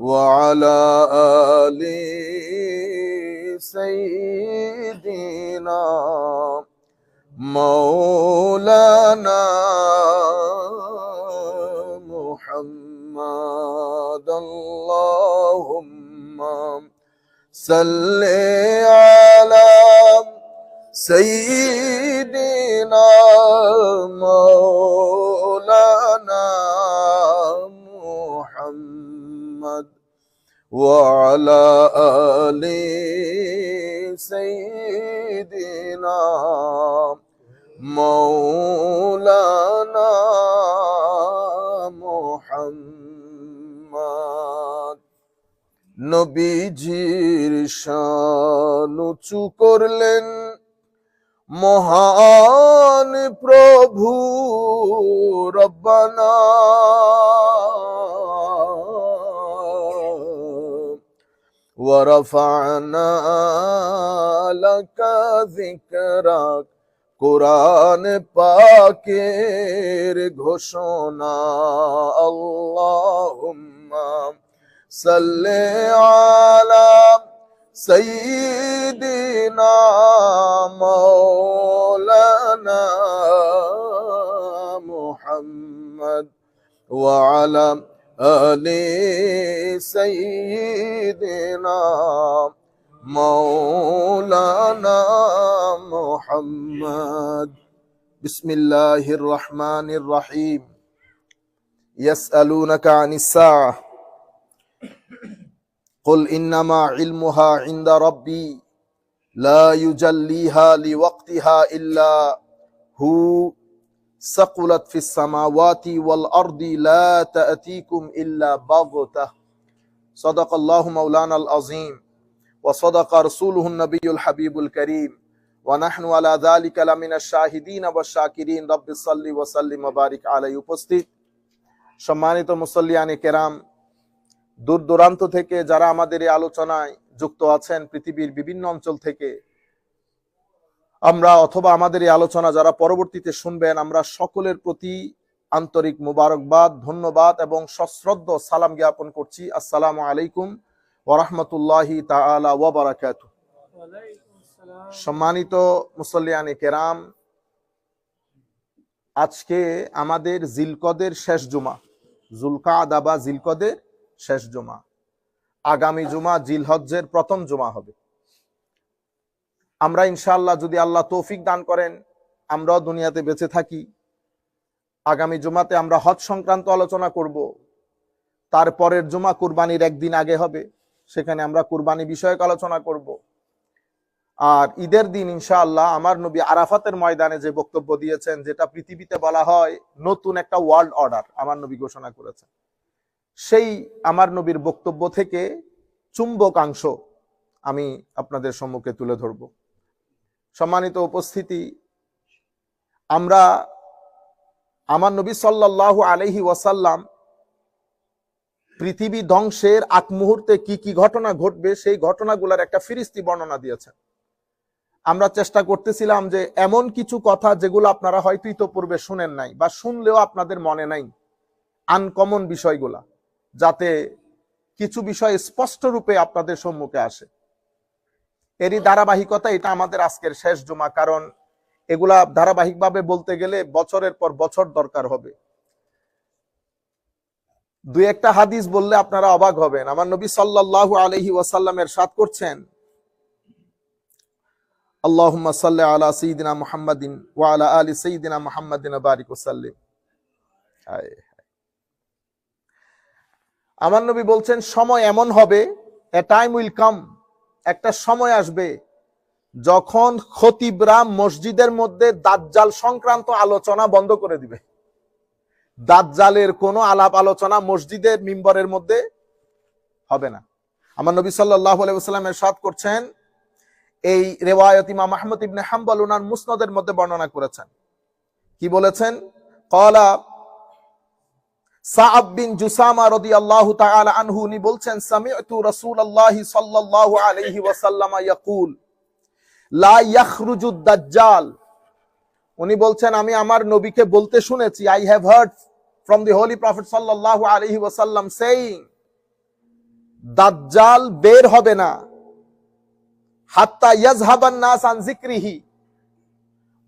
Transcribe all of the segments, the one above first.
وعلى آل سيدنا مولانا محمد. اللهم صل على سيدنا مولانا محمد وعلى آل سيدنا مولانا محمد নবীজির শান উঁচু করলেন মহান প্রভু রব্বানা ورفعنا لك ذكرك কোরআন পাকের ঘোষণা আল্লাহুম্মা সাল্লি আলা সাইয়্যিদিনা মাওলানা মুহাম্মদ ওয়া আলা علی سيدنا مولانا محمد. بسم الله الرحمن الرحيم. يسألونك عن الساعة. قل إنما علمها عند ربي. لا يجليها لوقتها إلا هو. ثقلت في السماوات والأرض لا تأتيكم إلا بغتة صدق الله مولانا العظيم وصدق رسوله النبي الحبيب الكريم ونحن على ذلك لمن الشاهدين والشاكرين رب صل وسلم وبارك عليه উপস্থিত সম্মানিত মুসল্লিয়ানি কেরাম দূর দূরান্ত থেকে যারা আমাদের এই আলোচনায় যুক্ত আছেন পৃথিবীর বিভিন্ন অঞ্চল থেকে আমরা অথবা আমাদের এই আলোচনা যারা পরবর্তীতে শুনবেন, আমরা সকলের প্রতি আন্তরিক মুবারকবাদ, ধন্যবাদ এবং সশ্রদ্ধ সালাম জ্ঞাপন করছি। আসসালামু আলাইকুম ওরহমতুল্লাহি তাআলা ওয়া বারাকাতুহু। সম্মানিত মুসল্লিয়ানি কেরাম, আজকে আমাদের জিলকদের শেষ জুমা জুলকা বা জিলকদের শেষ জুমা। আগামী জুমা জিলহজ্জের প্রথম জুমা হবে। আমরা ইনশাআল্লাহ যদি আল্লাহ তৌফিক দান করেন, আমরাও দুনিয়াতে বেঁচে থাকি। আগামী জুমাতে আমরা হজ সংক্রান্ত আলোচনা করব। তারপরের জুমা কুরবানির একদিন আগে হবে, সেখানে আমরা কুরবানি বিষয়ক আলোচনা করব। আর ঈদের দিন ইনশাআল্লাহ আমার নবী আরাফাতের ময়দানে যে বক্তব্য দিয়েছেন, যেটা পৃথিবীতে বলা হয় নতুন একটা ওয়ার্ল্ড অর্ডার, আমার নবী ঘোষণা করেছেন। সেই আমার নবীর বক্তব্য থেকে চুম্বকাংশ আমি আপনাদের সম্মুখে তুলে ধরব। সম্মানিত উপস্থিতি, আমরা আমার নবী সাল্লাল্লাহু আলাইহি ওয়াসাল্লাম পৃথিবী ধ্বংসের আগ মুহূর্তে কি কি ঘটনা ঘটবে, সেই ঘটনাগুলোর একটা ফিরিস্তি বর্ণনা দিয়েছেন। আমরা চেষ্টা করতেছিলাম যে এমন কিছু কথা যেগুলো আপনারা হয়তো ইতোপূর্বে শুনেন নাই বা শুনলেও আপনাদের মনে নাই, আনকমন বিষয়গুলা, যাতে কিছু বিষয় স্পষ্ট রূপে আপনাদের সম্মুখে আসে। এরই ধারাবাহিকতা এটা আমাদের আজকের শেষ জমা, কারণ এগুলা ধারাবাহিকভাবে বলতে গেলে বছরের পর বছর দরকার হবে। দুই একটা হাদিস বললে আপনারা অবাক হবেন। আমার নবী সাল্লাল্লাহু আলাইহি ওয়াসাল্লামের সাথ করছেন আলা ওয়া আলা আলি বারিক। আমার নবী বলছেন, সময় এমন হবে এ টাইম উইল কাম একটা সময় আসবে যখন খতিবরা মসজিদের মধ্যে দাজ্জাল সংক্রান্ত আলোচনা বন্ধ করে দিবে। দাজ্জালের কোনো আলাপ আলোচনা মসজিদের মিম্বরের মধ্যে হবে না। আমার নবী ওয়াসাল্লাম এরশাদ করছেন, এই রেওয়ায়ত ইমাম আহমদ ইবনে হাম্বল ওনার মুসনদের মধ্যে বর্ণনা করেছেন। কি বলেছেন? কলা সাআব বিন জুসামা রাদিয়াল্লাহু তাআলা আনহু, উনি বলছেন সামি'তু রাসূলুল্লাহি সাল্লাল্লাহু আলাইহি ওয়াসাল্লাম ইয়াকুল, লা ইয়াখরুজু দাজ্জাল উনি বলছেন, আমি আমার নবীকে বলতে শুনেছি I have heard from the holy prophet সাল্লাল্লাহু আলাইহি ওয়াসাল্লাম সেইং দাজ্জাল বের হবে না, হাত্তা ইয়াজহাবান নাস আন যিকরিহি।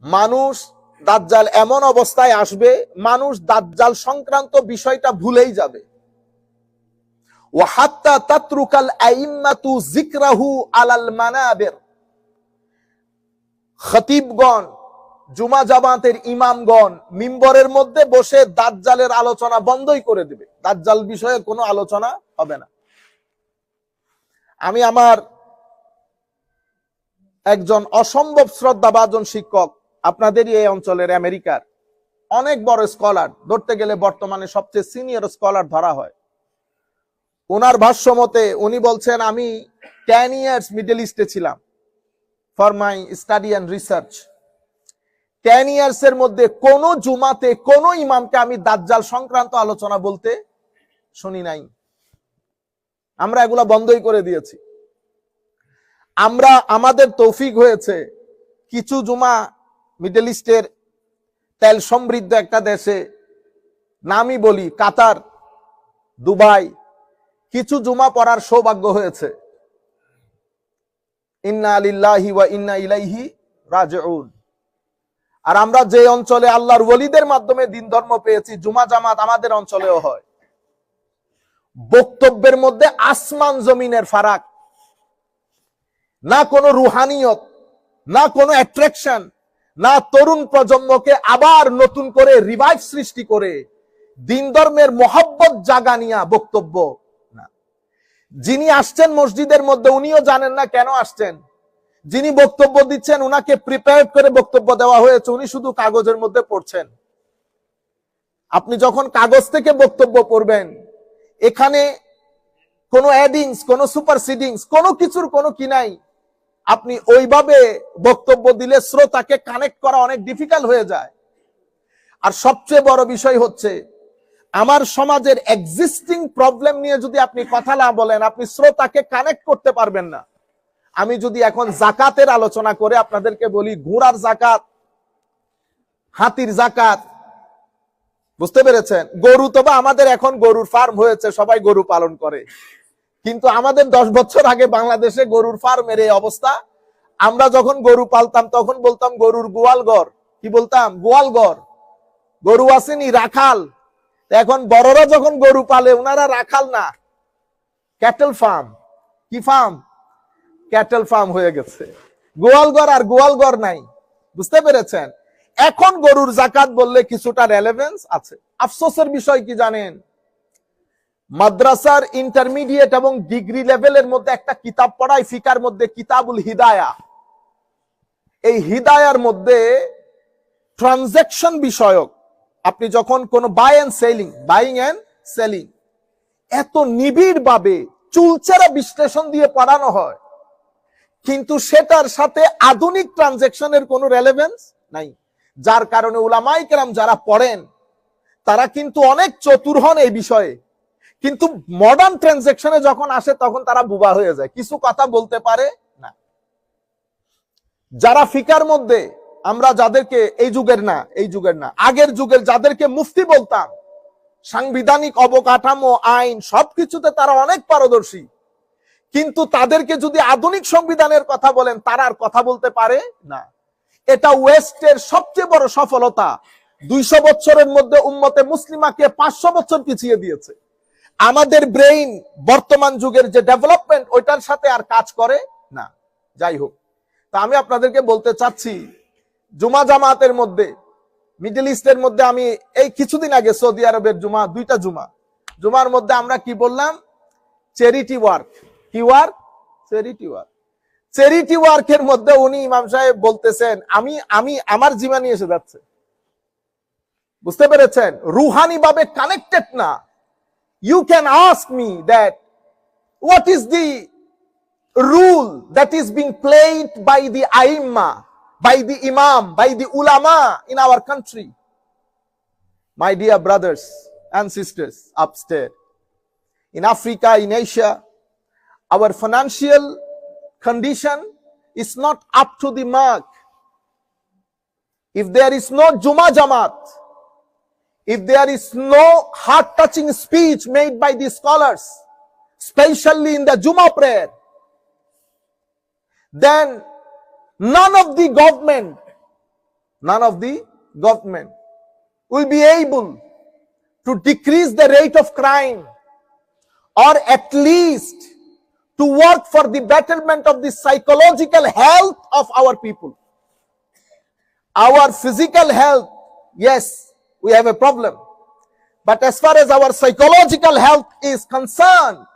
মানুষ দাজ্জাল এমন অবস্থায় আসবে, মানুষ দাজ্জাল সংক্রান্ত বিষয়টা ভুলেই যাবে। ও হাত্তা তাতরুকাল আইম্মাতু যিকরাহু আলাল মানাবির। খতিবগণ, জুমা জামাতের ইমামগণ মিম্বরের মধ্যে বসে দাজ্জালের আলোচনা বন্ধই করে দিবে। দাজ্জাল বিষয়ে কোনো আলোচনা হবে না। আমি আমার একজন অসম্ভব শ্রদ্ধাভাজন শিক্ষক আপনাদেরই এই অঞ্চলের আমেরিকার অনেক বড় স্কলার, ধরতে গেলে বর্তমানে সবচেয়ে সিনিয়র স্কলার ধরা হয়। ওনার ভাষ্য মতে উনি বলছেন, আমি টেন ইয়ার্স মিডল ইস্টে ছিলাম for my study and research ten years এর মধ্যে কোন জুমাতে, কোন ইমামকে আমি দাজ্জাল সংক্রান্ত আলোচনা বলতে শুনি নাই। আমরা এগুলা বন্ধই করে দিয়েছি। আমরা, আমাদের তৌফিক হয়েছে কিছু জুমা মিডল ইস্টের তেল সমৃদ্ধ একটা দেশে, নামই বলি কাতার, দুবাই, কিছু জুমা পড়ার সৌভাগ্য হয়েছে। ইন্না আলিল্লাহি ওয়া ইন্না ইলাইহি রাজিউন। আর আমরা যে অঞ্চলে আল্লাহর ওলিদের মাধ্যমে দিন ধর্ম পেয়েছি, জুমা জামাত আমাদের অঞ্চলেও হয়। বক্তব্যের মধ্যে আসমান জমিনের ফারাক। না কোনো রুহানিয়ত, না কোনো অ্যাট্রাকশন না তরুণ প্রজন্মকে আবার নতুন করে রিভাইভ সৃষ্টি করে দিন ধর্মের মহব্বত জাগানিয়া বক্তব্য না। যিনি আসছেন মসজিদের মধ্যে উনিও জানেন না কেন আসছেন। যিনি বক্তব্য দিচ্ছেন উনাকে প্রিপেয়ার করে বক্তব্য দেওয়া হয়েছে, উনি শুধু কাগজের মধ্যে পড়ছেন। আপনি যখন কাগজ থেকে বক্তব্য পড়বেন, এখানে কোনো অ্যাডিংস কোনো সুপারসিডিংস কোনো কিছুর কোনো কি নাই। আপনি ওইভাবে বক্তব্য দিলে শ্রোতাকে কানেক্ট করা অনেক ডিফিকাল্ট হয়ে যায়। আর সবচেয়ে বড় বিষয় হচ্ছে, আমার সমাজের এক্সিস্টিং প্রবলেম নিয়ে যদি আপনি কথা না বলেন, আপনি শ্রোতাকে কানেক্ট করতে পারবেন না। আমি যদি এখন জাকাতের আলোচনা করে আপনাদেরকে বলি, ঘোড়ার জাকাত, হাতির জাকাত, বুঝতে পেরেছেন? গরু তো বা আমাদের এখন গরুর ফার্ম হয়েছে, সবাই গরু পালন করে। কিন্তু আমাদের দশ বছর আগে বাংলাদেশে গরুর ফার্মের এই অবস্থা। আমরা যখন গরু পালতাম, তখন বলতাম গরুর গোয়ালঘর কি বলতাম? গোয়ালঘর গরু আসেনি, রাখাল। এখন বড়রা যখন গরু পালে, ওনারা রাখাল না। Cattle farm. কি ফার্ম? ক্যাটেল ফার্ম হয়ে গেছে। গোয়ালঘর আর গোয়ালঘর নাই। বুঝতে পেরেছেন? এখন গরুর জাকাত বললে কিছুটা রেলেভেন্স আছে। আফসোসের বিষয় কি জানেন? মাদ্রাসার ইন্টারমিডিয়েট এবং ডিগ্রি লেভেলের মধ্যে একটা কিতাব পড়ায়, ফিকার মধ্যে কিতাবুল হিদায়া। এই হিদায়ার মধ্যে ট্রানজেকশন বিষয়ক, আপনি যখন কোন buy and selling buying and selling এত নিবিড় ভাবে চুলচেরা বিশ্লেষণ দিয়ে পড়ানো হয়, কিন্তু সেটার সাথে আধুনিক ট্রানজেকশনের কোনো রেলেভেন্স নাই। যার কারণে উলামাই যারা পড়েন, তারা কিন্তু অনেক চতুর হন এই বিষয়ে। কিন্তু মডার্ন ট্রানজেকশনে যখন আসে, তখন তারা বুবা হয়ে যায়। কিছু কথা বলতে পারে না। যারা ফিকার মধ্যে, আমরা যাদেরকে এই যুগের না, এই যুগের না, আগের যুগের যাদেরকে মুফতি বলতাম, সাংবিধানিক অবকাঠামো, আইন, সবকিছুতে তারা অনেক পারদর্শী। কিন্তু তাদেরকে যদি আধুনিক সংবিধানের কথা বলেন, তারা আর কথা বলতে পারে না। এটা ওয়েস্টের সবচেয়ে বড় সফলতা। দুইশো বছরের মধ্যে উম্মতে মুসলিমাকে পাঁচশো বছর পিছিয়ে দিয়েছে। আমাদের ব্রেইন বর্তমান যুগের যে ডেভেলপমেন্ট ওইটার সাথে আর কাজ করে না। যাই হোক, তা আমি আপনাদেরকে বলতে চাচ্ছি, জুমা জামাতের মধ্যে মিডল ইস্টের মধ্যে আমি এই কিছুদিন আগে সৌদি আরবের জুমা, দুইটা জুমা। জুমার মধ্যে আমরা কি বললাম? চ্যারিটি ওয়ার্ক কি ওয়ার্ক চ্যারিটি ওয়ার্ক চ্যারিটি ওয়ার্কের মধ্যে উনি ইমাম সাহেব বলতেছেন, আমি আমি, আমার জীবনী এসে যাচ্ছে। বুঝতে পেরেছেন? রুহানি ভাবে কানেক্টেড না। you can ask me that what is the rule that is being played by the aima, by the imam, by the ulama in our country? My dear brothers and sisters upstairs, in Africa, in Asia, our financial condition is not up to the mark. If there is no Juma Jamaat, if there is no heart touching speech made by these scholars, especially in the Juma prayer, then none of the government, none of the government will be able to decrease the rate of crime or at least to work for the betterment of the psychological health of our people. Our physical health, yes, we have a problem. But as far as our psychological health is concerned,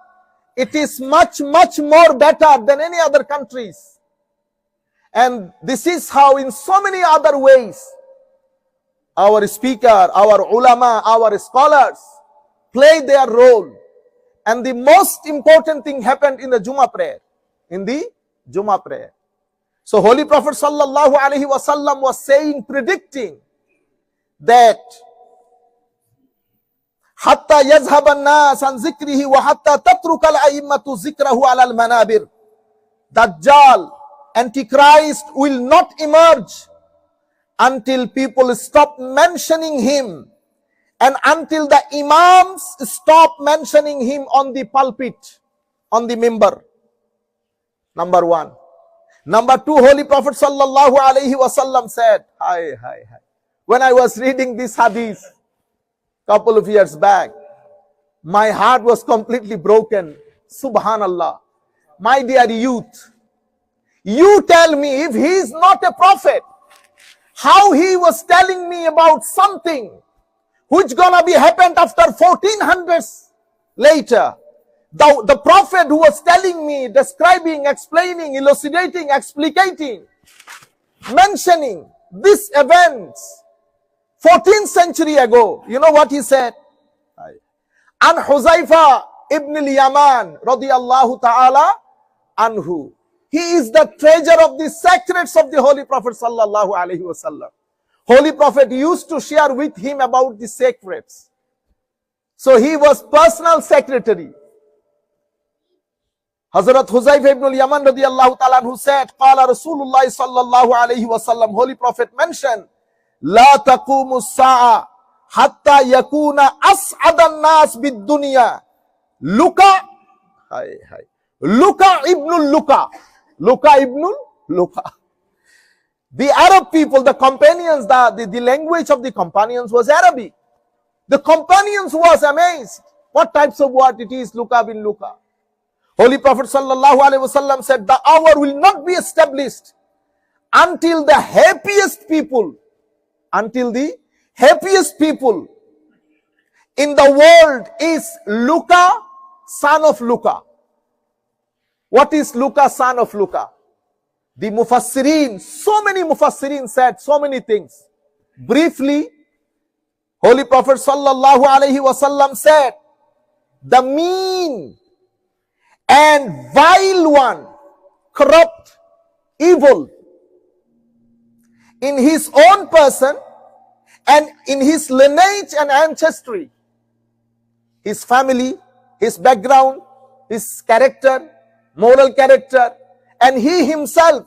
it is much, much more better than any other countries. And this is how, in so many other ways, our speaker, our ulama, our scholars play their role. And the most important thing happened in the Juma prayer. In the Juma prayer. So Holy Prophet sallallahu alaihi wasallam was saying, predicting that hatta yazhaban nas an zikrihi wa hatta tatruka al a'immatu zikrahu ala al manabir. Dajjal antichrist will not emerge until people stop mentioning him and until the imams stop mentioning him on the pulpit on the member number 1 number 2 holy prophet sallallahu alaihi wasallam said hi hi hi. When I was reading this hadith couple of years back, my heart was completely broken. Subhanallah. My dear youth, you tell me if he is not a prophet, how he was telling me about something which gonna be happened after 1400s later. The, the prophet who was telling me, describing, explaining, elucidating, explicating, mentioning this events 14th century ago, you know what he said? An Huzaifa ibn al-Yaman radiyallahu ta'ala anhu. He is the treasure of the secrets of the Holy Prophet sallallahu alaihi wasallam. Holy Prophet used to share with him about the secrets. So he was personal secretary. Hazrat Huzaifa ibn al-Yaman radiyallahu ta'ala who said, Qala Rasulullah sallallahu alayhi wasallam, Holy Prophet mentioned, Sa'a hatta yakuna as'adan nas bid dunya. Luka, hi, hi. Luka ibn Luka. Luka ibn Luka. The Arab people, the companions, the, the, the language of the companions was Arabic. The companions was amazed. What types of word it is, Luka bin Luka. Holy Prophet sallallahu alaihi wasallam said, the hour will not be established until the happiest people, until the happiest people in the world is Luca, son of Luca. What is Luca, son of Luca? The Mufassirin, so many Mufassirin said so many things. Briefly, Holy Prophet sallallahu alaihi wasallam said, the mean and vile one, corrupt, evil, in his own person and in his lineage and ancestry, his family, his background, his character, moral character, and he himself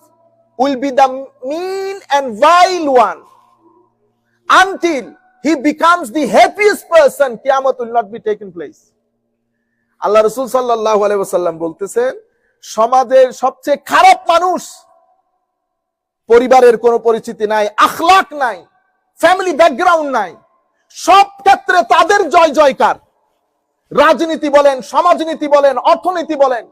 will be the mean and vile one until he becomes the happiest person, Qiyamah will not be taken place. আল্লাহ রসুল সাল্লাহ আলাইসাল্লাম বলতেছেন সমাজের সবচেয়ে খারাপ মানুষ পরিবারের কোনো পরিচিতি নাই, আখলাক নাই ফ্যামিলি ব্যাকগ্রাউন্ড নাই। সব ক্ষেত্রে তাদের জয় জয়কার। রাজনীতি বলেন, সমাজনীতি বলেন, অর্থনীতি বলেন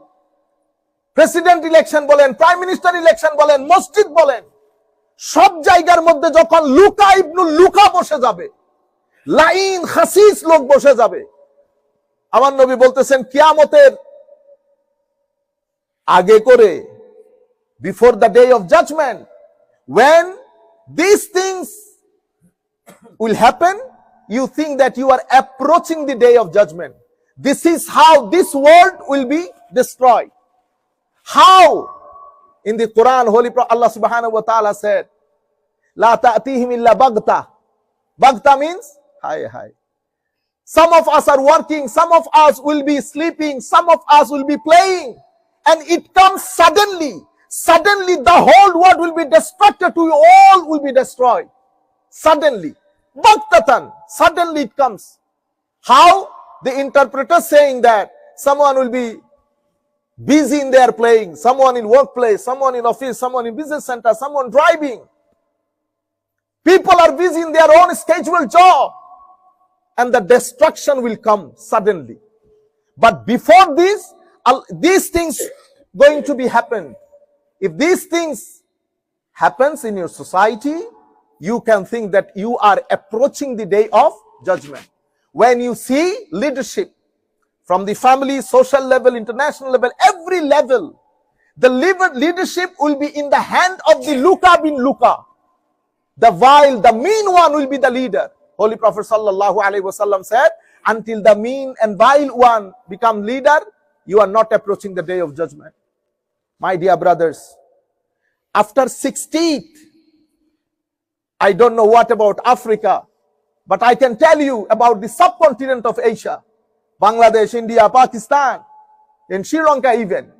প্রেসিডেন্ট ইলেকশন বলেন প্রাইম মিনিস্টার ইলেকশন বলেন, মসজিদ বলেন, সব জায়গার মধ্যে যখন লুকা ইবনুল লুকা বসে যাবে, লাইন হাসিস লোক বসে যাবে, আমার নবী বলতেছেন, কিয়ামতের আগে করে before the day of judgment when these things will happen you think that you are approaching the day of judgment. This is how this world will be destroyed. How? In the quran holy Prophet allah subhanahu wa ta'ala said la ta'tihim illa bagta bagta means hi hi some of us are working some of us will be sleeping some of us will be playing and it comes suddenly suddenly the whole world will be destructed to you all will be destroyed. Suddenly. Bagtatan suddenly it comes. How? The interpreter saying that someone will be busy in their playing someone in workplace someone in office someone in business center someone driving. People are busy in their own scheduled job. And the destruction will come suddenly. But before this these things going to be happened if these things happens in your society you can think that you are approaching the day of judgment when you see leadership from the family social level international level every level the leadership will be in the hand of the luka bin luka the vile, the mean one will be the leader. Holy Prophet sallallahu alaihi wasallam said, until the mean and vile one become leader, you are not approaching the day of judgment. My dear brothers, after 16th, I don't know what about Africa, but I can tell you about the subcontinent of Asia, Bangladesh, India, Pakistan, and Sri Lanka even.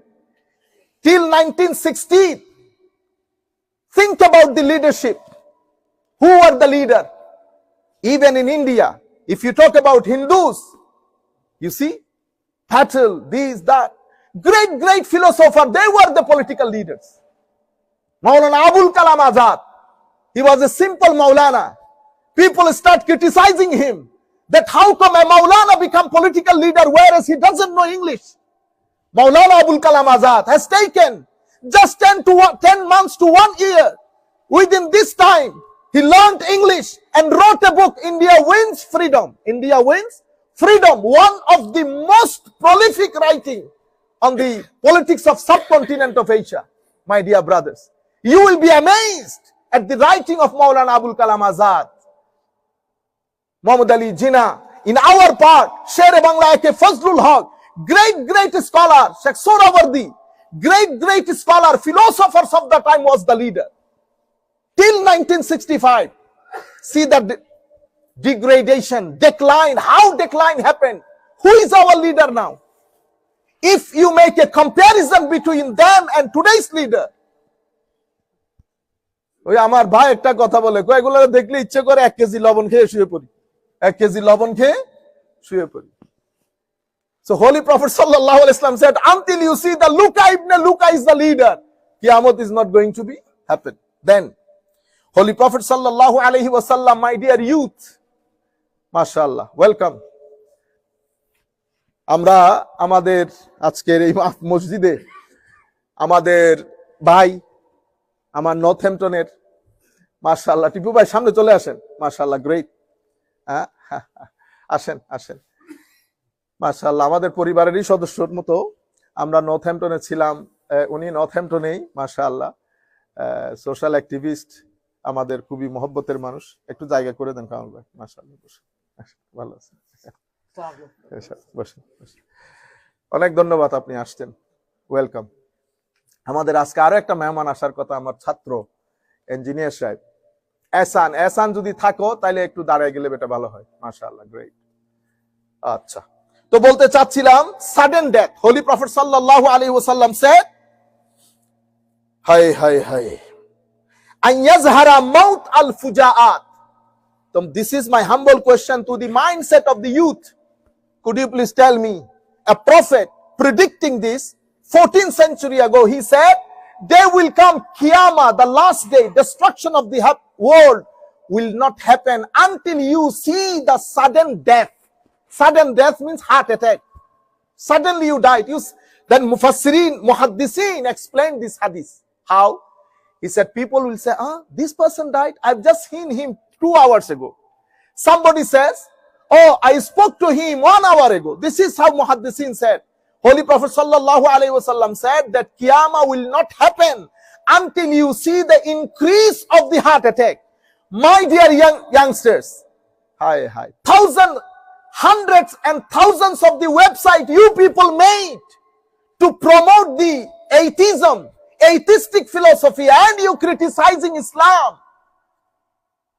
Till 1960, think about the leadership. Who are the leader? Even in India, if you talk about Hindus, you see, Patel, these, that, great, great philosopher, they were the political leaders. Maulana Abul Kalam Azad, he was a simple Maulana. People start criticizing him that how come a Maulana become political leader whereas he doesn't know English? Maulana Abul Kalam Azad has taken just 10 to one, 10 months to one year. Within this time, he learned English and wrote a book, India Wins Freedom. India Wins Freedom, one of the most prolific writing on the politics of subcontinent of Asia, my dear brothers. You will be amazed at the writing of Maulana Abul Kalam Azad. Muhammad Ali Jinnah. In our part, Sher Bangla Eke Fazlul Haq, great, great scholar, Sheikh Sorawardi, great, great scholar, philosophers of the time was the leader. Till 1965, see de- degradation, decline, how decline happened. Who is our leader now? If you make a comparison between them and today's leader, ওই আমার ভাই একটা কথা বলে কয় এগুলো দেখলে ইচ্ছে করে এক কেজি লবণ খেয়ে শুয়ে পড়ি এক কেজি লবণ খেয়ে শুয়ে পড়ি So Holy Prophet sallallahu alaihi wasallam said, until you see the Luka ibn Luka is the leader, Qiyamah is not going to be happen. Then, Holy Prophet sallallahu alaihi wasallam, my dear youth, mashallah, welcome. আমরা আমাদের আজকের এই মসজিদে আমাদের ভাই আমার north হ্যাম্পটনের মার্শাল্লাহ টিপু ভাই সামনে চলে আসেন। মার্শাল্লাহ গ্রেট হ্যাঁ? আসেন আসেন। মার্শাল্লাহ আমাদের পরিবারেরই সদস্যর মতো আমরা নর্থ হ্যাম্পটনে ছিলাম উনি নর্থ হ্যাম্পটনেই মার্শাল্লাহ সোশ্যাল অ্যাক্টিভিস্ট আমাদের খুবই মহব্বতের মানুষ। একটু জায়গা করে দেন কামাল ভাই। মার্শাল্লাহ ভালো আছেন। অনেক ধন্যবাদ আপনি আসছেন। ওয়েলকাম আমাদের আজকে আরও একটা মেহমান আসার কথা আমার ছাত্র ইঞ্জিনিয়ার সাহেব। এসান এসান যদি থাকো তাহলে একটু দাঁড়ায় গেলে বেটা ভালো হয়। মাশাআল্লাহ গ্রেট আচ্ছা। তো বলতে চাচ্ছিলাম সাডেন ডেথ হোলি প্রফেট সাল্লাল্লাহু আলাইহি ওয়াসাল্লাম সেড হাই হাই হাই আন ইয়াজহারা মাউত আল ফুজাআত তো this is my humble question to the mindset of the youth Could you please tell me, a prophet predicting this 14th century ago, he said there will come, Qiyamah, the last day, destruction of the world will not happen until you see the sudden death. Sudden death means heart attack. Suddenly you died. You, then Mufassirin, Muhaddisin explained this hadith. How? He said, people will say, ah, this person died. I've just seen him two hours ago. Somebody says, oh, I spoke to him one hour ago. This is how Muhaddisin said. Holy Prophet sallallahu alaihi wasallam said that Qiyamah will not happen until you see the increase of the heart attack. My dear young youngsters, hi, hi, thousand, hundreds and thousands of the website you people made to promote the atheism, atheistic philosophy, and you criticizing Islam.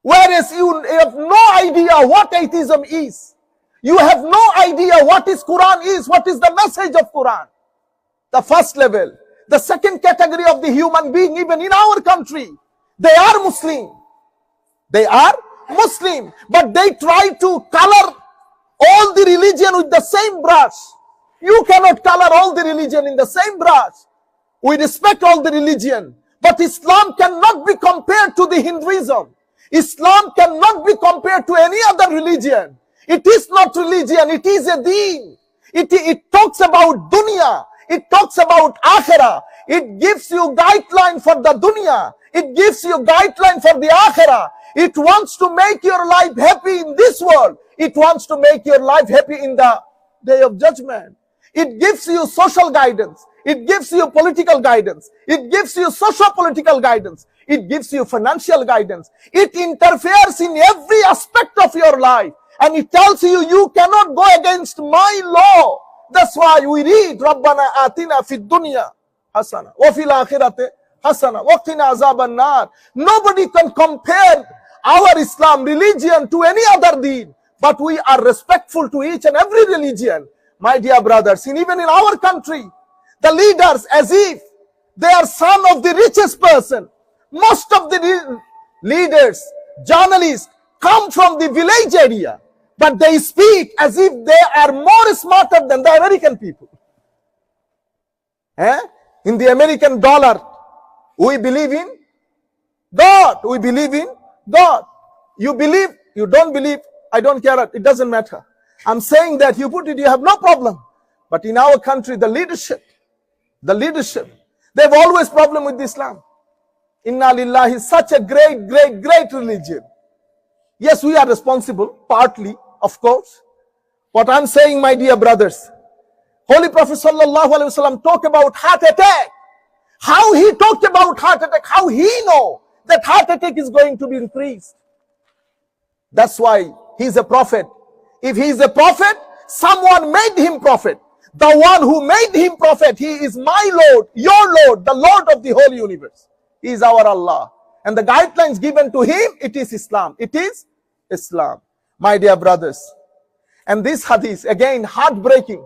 Whereas you have no idea what atheism is. You have no idea what is Quran is, what is the message of Quran. The first level. The second category of the human being, even in our country, they are Muslim. They are Muslim, but they try to color all the religion with the same brush. You cannot color all the religion in the same brush. We respect all the religion, but Islam cannot be compared to the Hinduism. Islam cannot be compared to any other religion. It is not religion, it is a deen. It, it talks about dunya. It talks about akhirah. It gives you guideline for the dunya. It gives you guideline for the akhirah. It wants to make your life happy in this world. It wants to make your life happy in the day of judgment. It gives you social guidance. It gives you political guidance. It gives you social political guidance. It gives you financial guidance. It interferes in every aspect of your life. And it tells you, you cannot go against my law. That's why we read, رَبَّنَا آتِنَا فِي الدُّنْيا حَسَنَةً وَفِي الْآخِرَةِ حَسَنَةً وَقِنَا عَذَابَ النَّارِ Nobody can compare our Islam religion to any other deen. But we are respectful to each and every religion. My dear brothers, and even in our country, the leaders as if they are son of the richest person. Most of the leaders, journalists come from the village area, but they speak as if they are more smarter than the American people. Eh? In the American dollar, we believe in God. We believe in God. You believe, you don't believe, I don't care. It doesn't matter. I'm saying that you put it, you have no problem. But in our country, the leadership, the leadership, they have always problem with Islam. Inna lillahi is such a great, great, great religion. Yes, we are responsible, partly, of course. What I'm saying, my dear brothers, Holy Prophet sallallahu alaihi wasallam talk about heart attack. How he talked about heart attack, how he know that heart attack is going to be increased. That's why he's a prophet. If he is a prophet, someone made him prophet. The one who made him prophet, he is my Lord, your Lord, the Lord of the whole universe is our Allah. And the guidelines given to him, it is Islam. It is Islam. My dear brothers. And this hadith, again, heartbreaking.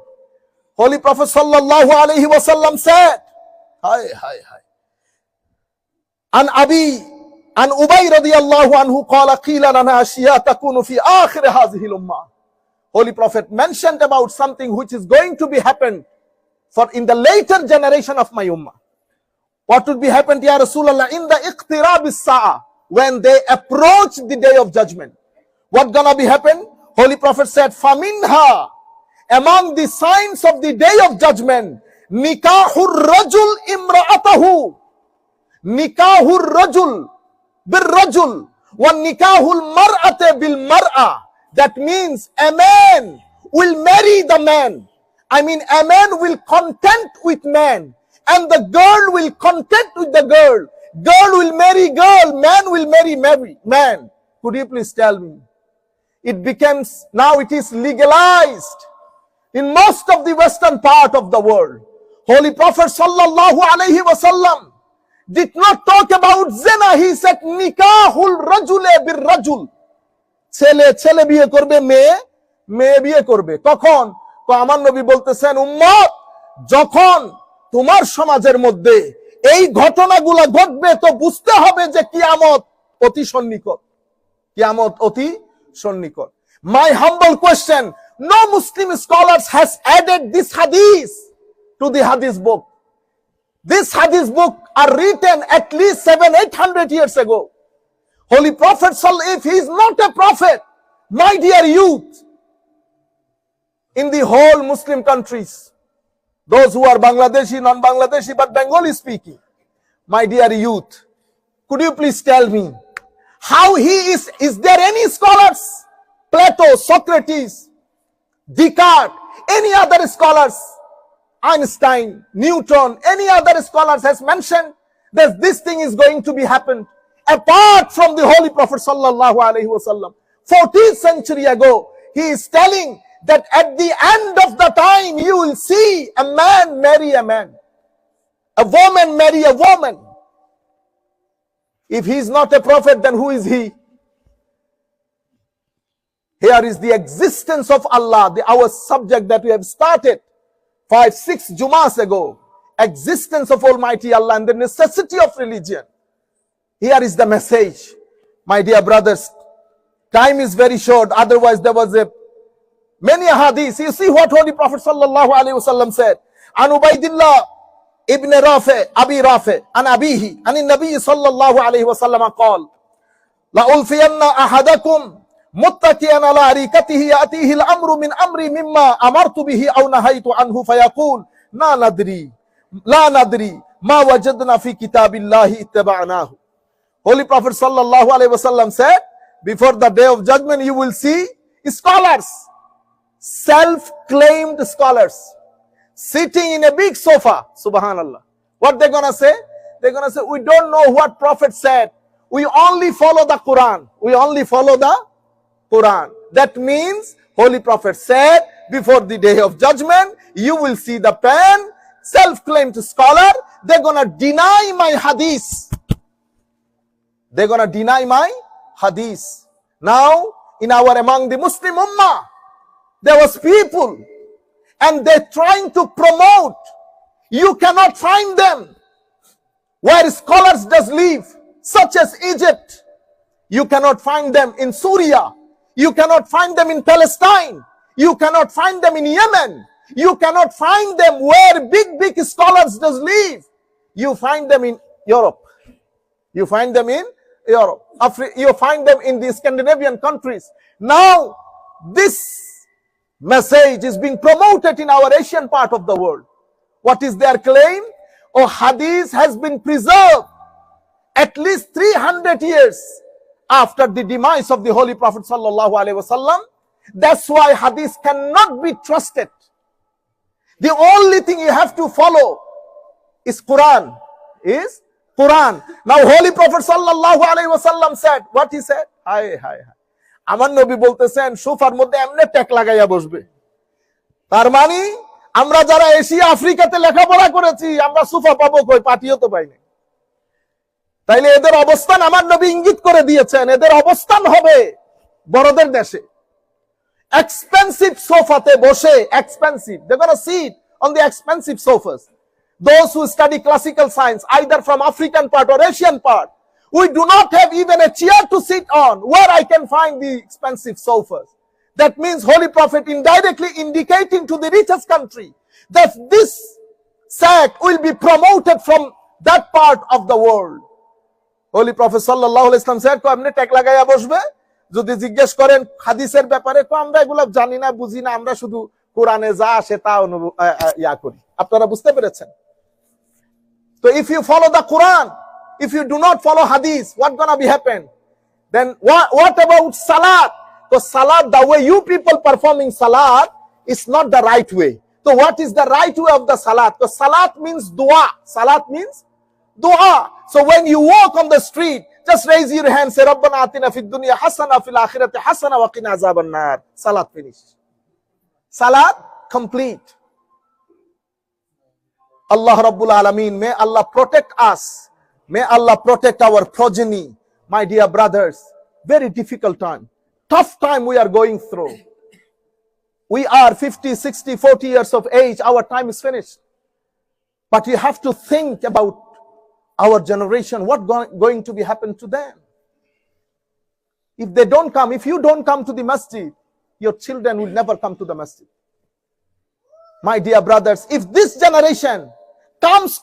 Holy Prophet sallallahu alayhi wasallam said, Hi, hi, hi. An Abi, an Ubay radiAllahu anhu qala qila lana ashiya takunu fi akhir hazihi ummah. Holy Prophet mentioned about something which is going to be happen for in the later generation of my ummah. What would be happened, Ya Rasulullah, in the iqtirab sa'a, when they approach the day of judgment? What gonna be happen? Holy Prophet said, Faminha, among the signs of the day of judgment, nikahur rajul imra'atahu, nikahur rajul, bil rajul, one nikahul mar'ate bil mar'a. That means a man will marry the man. I mean, a man will content with man. And the girl will content with the girl girl will marry girl man will marry marry man could you please tell me it becomes now it is legalized in most of the western part of the world holy prophet sallallahu alaihi wasallam did not talk about zina he said nikahul rajule bir rajul ছেলে ছেলে বিয়ে করবে মেয়ে মেয়ে বিয়ে করবে কখন তো আমার নবী বলতেছেন উম্মত যখন তোমার সমাজের মধ্যে এই ঘটনাগুলো ঘটবে তো বুঝতে হবে যে কিয়ামত অতি সন্নিকট কিয়ামত অতি সন্নিকট my humble question no Muslim scholars has added this হাদিস টু দি হাদিস book This hadith book are written at least seven, eight hundred years ago. Holy Prophet, if he is not a prophet, my dear youth, in the whole Muslim countries, those who are Bangladeshi, non-Bangladeshi, but Bengali speaking, my dear youth, could you please tell me how he is? Is there any scholars? Plato, Socrates, Descartes, any other scholars, Einstein, Newton, any other scholars has mentioned that this thing is going to be happened apart from the Holy Prophet sallallahu alaihi wasallam. 14th century ago, he is telling that at the end of the time you will see a man marry a man, a woman marry a woman. If he is not a prophet, then who is he? Here is the existence of Allah, the, our subject that we have started five, six Jumas ago. Existence of Almighty Allah and the necessity of religion. Here is the message. My dear brothers, time is very short. Otherwise, there was a many hadiths. You see what Holy Prophet sallallahu alaihi wasallam said. An Ubaidillah ibn Rafi, Abi Rafi, an Abihi, an Nabi sallallahu alaihi wasallam قال لألفين أحدكم متكئا على أريكته يأتيه الأمر من أمري مما أمرت به أو نهيت عنه فيقول لا ندري لا ندري ما وجدنا في كتاب الله اتبعناه Holy Prophet sallallahu alaihi wasallam said, before the day of judgment, you will see scholars, self-claimed scholars, sitting in a big sofa. Subhanallah. What they're gonna say? They're gonna say, we don't know what Prophet said. We only follow the Quran. We only follow the Quran. That means Holy Prophet said, before the day of judgment, you will see the pen, self-claimed scholar, they're gonna deny my hadith. They're gonna deny my hadith. Now, in our among the Muslim Ummah, there was people and they're trying to promote. You cannot find them where scholars does live, such as Egypt. You cannot find them in Syria. You cannot find them in Palestine. You cannot find them in Yemen. You cannot find them where big, big scholars does live. You find them in Europe. You find them in Europe. Afri- you find them in the Scandinavian countries. Now, this message is being promoted in our Asian part of the world. What is their claim? Oh, Hadith has been preserved at least 300 years after the demise of the Holy Prophet sallallahu alaihi wasallam. That's why Hadith cannot be trusted. The only thing you have to follow is Quran. Is Quran. Now, Holy Prophet sallallahu alaihi wasallam said, what he said? Hi, hi, hi. আমার নবী বলতেছেন, সোফার মধ্যে এমনি ট্যাক লাগাইয়া বসবে। তার মানে আমরা যারা এশিয়া, আফ্রিকাতে লেখাপড়া করেছি, আমরা সোফা পাবো কই? পাটিও তো পাইনি তাইলে এদের অবস্থান আমার নবী ইঙ্গিত করে দিয়েছেন, এদের অবস্থান হবে বড়দের দেশে। এক্সপেন্সিভ সোফাতে বসে expensive they gonna sit on the expensive sofas those who study classical science, either from African part or Asian part we do not have even a chair to sit on where i can find the expensive sofas that means holy prophet indirectly indicating to the richest country that this sect will be promoted from that part of the world holy prophet সাল্লাহ ইসলাম sir তো আপনি ট্যাক লাগাইয়া বসবে যদি জিজ্ঞেস করেন হাদিসের ব্যাপারে তো আমরা এগুলো জানি না বুঝি না আমরা শুধু কোরআনে যা আসে তা ইয়া করি আপনারা বুঝতে পেরেছেন তো if you follow the Quran If you do not follow hadith, what gonna be happen? Then what, what about salat? The salat, the way you people performing salat is not the right way. So what is the right way of the salat? The salat means dua. Salat means dua. So when you walk on the street, just raise your hand, say, Rabbana atina fid dunya hasana fil akhirati hasana wa qina azaban nar. Salat finished. Salat complete. Allah Rabbul Alameen, may Allah protect us May Allah protect our progeny. My dear brothers, very difficult time. Tough time we are going through. We are 50, 60, 40 years of age. Our time is finished. But you have to think about our generation, what go- going to be happen to them. If they don't come, if you don't come to the masjid, your children will never come to the masjid. My dear brothers, if this generation comes